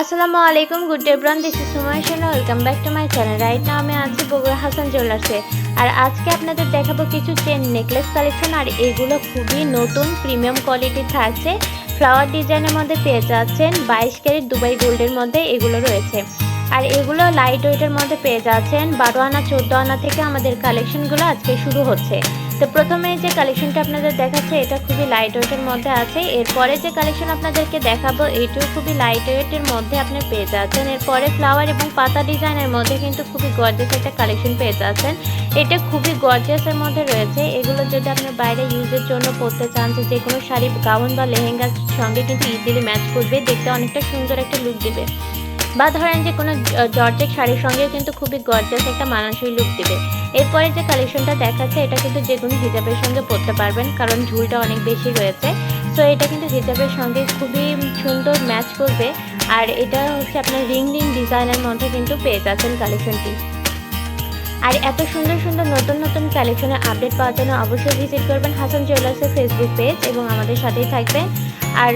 আসসালামু আলাইকুম, good day ব্রান দিস সুময় সোনা welcome back to my channel right now আমি আছি বগুড়া হাসান জুয়েলার্সে আর আজকে আপনাদের দেখাবো কিছু চেন নেকলেস কালেকশন আর এগুলো খুবই নতুন প্রিমিয়াম কোয়ালিটি থাকছে। ফ্লাওয়ার ডিজাইনের মধ্যে পেয়ে যাচ্ছেন, বাইশ ক্যারেট দুবাই গোল্ডের মধ্যে এগুলো রয়েছে। আর এগুলো লাইট ওয়েটের মধ্যে পেয়ে যাচ্ছেন, বারো আনা, চোদ্দ আনা থেকে আমাদের কালেকশনগুলো আজকে শুরু হচ্ছে। তো প্রথমে যে কালেকশনটা আপনাদের দেখাচ্ছে, এটা খুবই লাইট ওয়েটের মধ্যে আছে। এরপরে যে কালেকশন আপনাদেরকে দেখাবো, এটাও খুবই লাইট ওয়েটের মধ্যে আপনি পেয়ে যাচ্ছেন। এরপরে ফ্লাওয়ার এবং পাতা ডিজাইনের মধ্যে কিন্তু খুবই গর্জিয়াস একটা কালেকশন পেয়ে যাচ্ছেন। এটা খুবই গর্জেসের মধ্যে রয়েছে। এগুলো যদি আপনি বাইরে ইউজের জন্য পরতে চান যে কোনো শাড়ি গাউন বা লেহেঙ্গার সঙ্গে কিন্তু ইজিলি ম্যাচ করবে। দেখতে অনেকটা সুন্দর একটা লুক দিবে। বা ধরেন যে কোনো জর্জেক শাড়ির সঙ্গেও কিন্তু খুবই গর্জাস একটা মানানসই লুক দেবে। এরপরে যে কালেকশনটা দেখাচ্ছে, এটা কিন্তু যে কোনো হিজাবের সঙ্গে পরতে পারবেন, কারণ ঝুলটা অনেক বেশি রয়েছে। সো এটা কিন্তু হিজাবের সঙ্গে খুবই সুন্দর ম্যাচ করবে। আর এটা হচ্ছে আপনার রিং রিং ডিজাইনের মধ্যে কিন্তু পেয়ে যাচ্ছেন কালেকশনটি আর এত সুন্দর সুন্দর নতুন নতুন কালেকশনের আপডেট পাওয়ার জন্য অবশ্যই ভিজিট করবেন হাসান জুয়েলার্সের ফেসবুক পেজ এবং আমাদের সাথেই থাকবেন। আর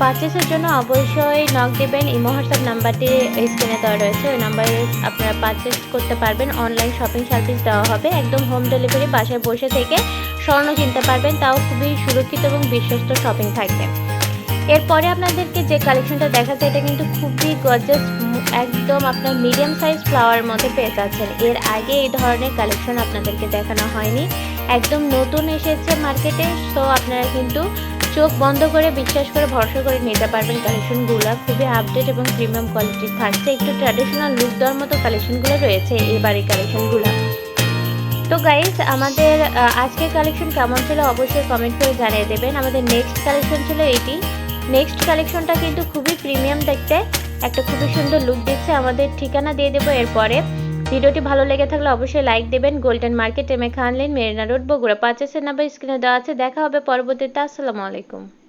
পারচেসের জন্য অবশ্যই নক দেবেন। ইমো হোয়াটসঅ্যাপ নাম্বারটি স্ক্রিনে দেওয়া রয়েছে। ওই নাম্বারে আপনারা পারচেস করতে পারবেন। অনলাইন শপিং সার্ভিস দেওয়া হবে। একদম হোম ডেলিভারি বাসায় বসে থেকে স্বর্ণ কিনতে পারবেন। তাও খুবই সুরক্ষিত এবং বিশ্বস্ত শপিং থাকবে। এরপরে আপনাদেরকে যে কালেকশনটা দেখাচ্ছে, এটা কিন্তু খুবই গর্জাস একদম আপনার মিডিয়াম সাইজ ফ্লাওয়ারের মধ্যে পেয়ে যাচ্ছেন। এর আগে এই ধরনের কালেকশন আপনাদেরকে দেখানো হয়নি। একদম নতুন এসেছে মার্কেটে তো আপনারা কিন্তু চোখ বন্ধ করে বিশ্বাস করে, ভরসা করে নিতে পারবেন কালেকশনগুলো খুবই আপডেট এবং প্রিমিয়াম কোয়ালিটির থাকছে। একটু ট্র্যাডিশনাল লুক দেওয়ার মতো কালেকশনগুলো রয়েছে এবার এই কালেকশনগুলো তো গাইজ আমাদের আজকের কালেকশন কেমন ছিল অবশ্যই কমেন্ট করে জানিয়ে দেবেন। আমাদের নেক্সট কালেকশন ছিল এটি। নেক্সট কালেকশনটা কিন্তু খুবই প্রিমিয়াম দেখতে। একটা খুবই সুন্দর লুক দিচ্ছে। আমাদের ঠিকানা দিয়ে দেবো এরপরে। ভিডিওটি ভালো লেগে থাকলে অবশ্যই লাইক দেবেন। গোল্ডেন মার্কেট এম খানলেন মেরিনা রোড বগুড়া। পাঁচেসের নাম্বার স্ক্রিনে দেওয়া আছে। দেখা হবে পরবর্তীতে। আসসালামু আলাইকুম।